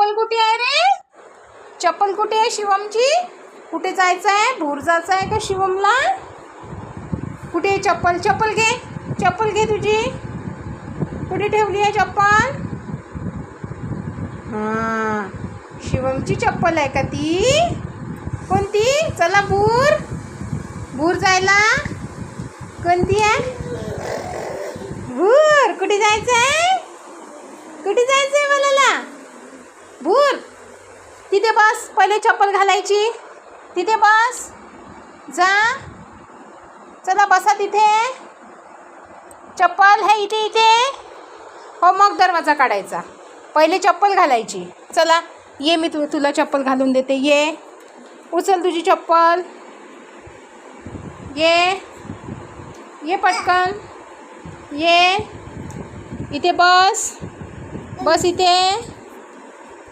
चप्पल कुठे आहे रे? चप्पल कुठे आहे शिवमची? कुठे जायचं आहे? भूर जायचं आहे का शिवमला? कुठे चप्पल? चप्पल घे. चप्पल घे तुझी. कुठे ठेवली आहे चप्पल? हां. शिवमची चप्पल आहे का ती? कोणती? चला भूर. भूर जायला. कोणती आहे? भूर. कुठे जायचं आहे? कुठे जायचं आहे मला भूर तिथे बस पहिले चप्पल घालायची. तिथे बस. जा. चला बसा तिथे. चप्पल हे इथे इथे. हो मग दरवाजा काढायचा. पहिले चप्पल घालायची. चला ये मी तु तुला चप्पल घालून देते. ये. उचल तुझी चप्पल. ये. ये पटकन. ये. इथे बस. बस इथे.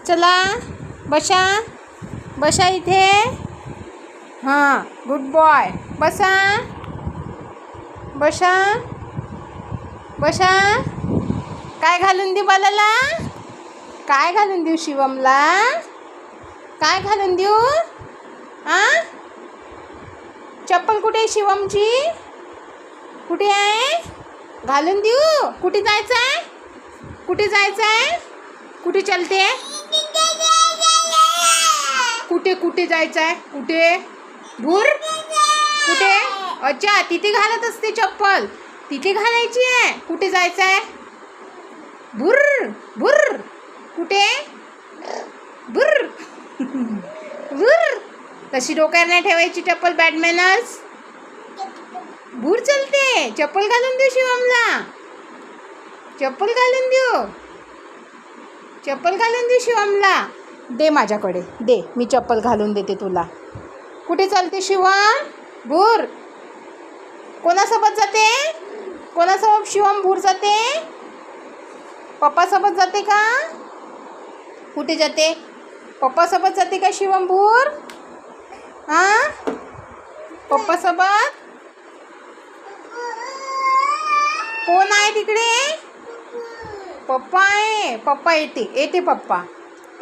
चला. बसा. बसा इथे. हां गुड बॉय बसा. बसा. बसा. काय घालून देऊ बालाला? काय घालून देऊ शिवमला? काय घालून देऊ? आ चप्पल कुठे आहे शिवमची? कुठे आहे? घालून देऊ. कुठे जायचं आहे कुठे जायचं आहे कुठे चलते? कुठे कुठे जायचं आहे कुठे? भूर कुठे? अच्छा तिथे घालत असते चप्पल. तिथे घालायची आहे. कुठे जायचं आहे भुर भुर. कुठे? भुर. भुर. तशी डोक्यावर नाही ठेवायची चप्पल बॅडमॅनच भूर चलते. चप्पल घालून देऊ शिवमला. चप्पल घालून देऊ. चप्पल घालून देऊ शिवमला. दे माझ्याकडे. दे. मी चप्पल घालून देते तुला. कुठे चालते शिवम भूर. कोणासोबत जाते? कोणासोबत शिवम भूर जाते? पप्पासोबत जाते का? कुठे जाते? पप्पासोबत जाते का शिवम भूर? हां? पप्पासोबत? कोण आहे तिकडे? पप्पा आहे. पप्पा येते. येते पप्पा.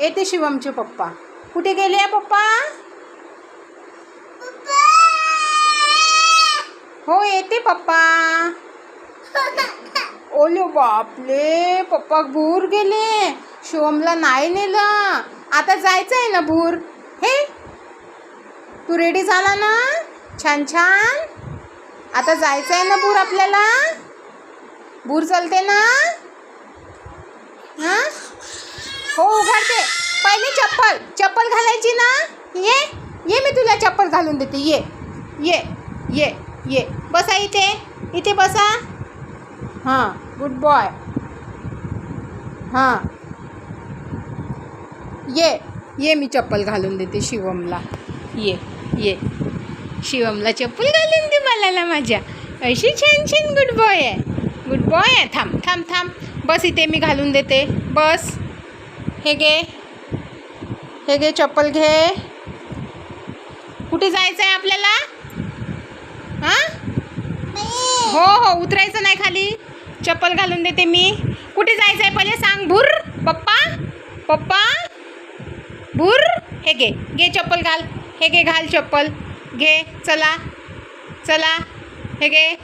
येते शिवमचे पप्पा. कुठे गेले आहे पप्पा? हो येते पप्पा. ओले बापले पप्पा भूर गेले. शिवमला नाही नेलं. आता जायचं आहे ना भूर? हे? तू रेडी झाला ना? छान छान. आता जायचं आहे ना भूर आपल्याला? भूर चालते ना? हां? हो काढते. पहिले चप्पल. चप्पल घालायची ना? ये. ये मी तुला चप्पल घालून देते. ये. ये. ये. ये. बसा इथे. इथे बसा. हां. गुड बॉय हां. ये. ये मी चप्पल घालून देते शिवमला. ये. ये. शिवमला चप्पल घालून दे मला माझ्या. अशी छान छान गुड बॉय आहे. गुड बॉय आहे. थांब थांब थांब. बस इथे मी घालून देते. बस. हे घे. हे घे चप्पल घे. कुठे जायचं आहे आपल्याला? हां? हो हो उतरायचं नाही खाली. चप्पल घालून देते मी. कुठे जायचं आहे पहिले सांग भूर. पप्पा? पप्पा? भूर. हे घे घे चप्पल घाल. हे घे घाल चप्पल. घे चला. चला. हे घे.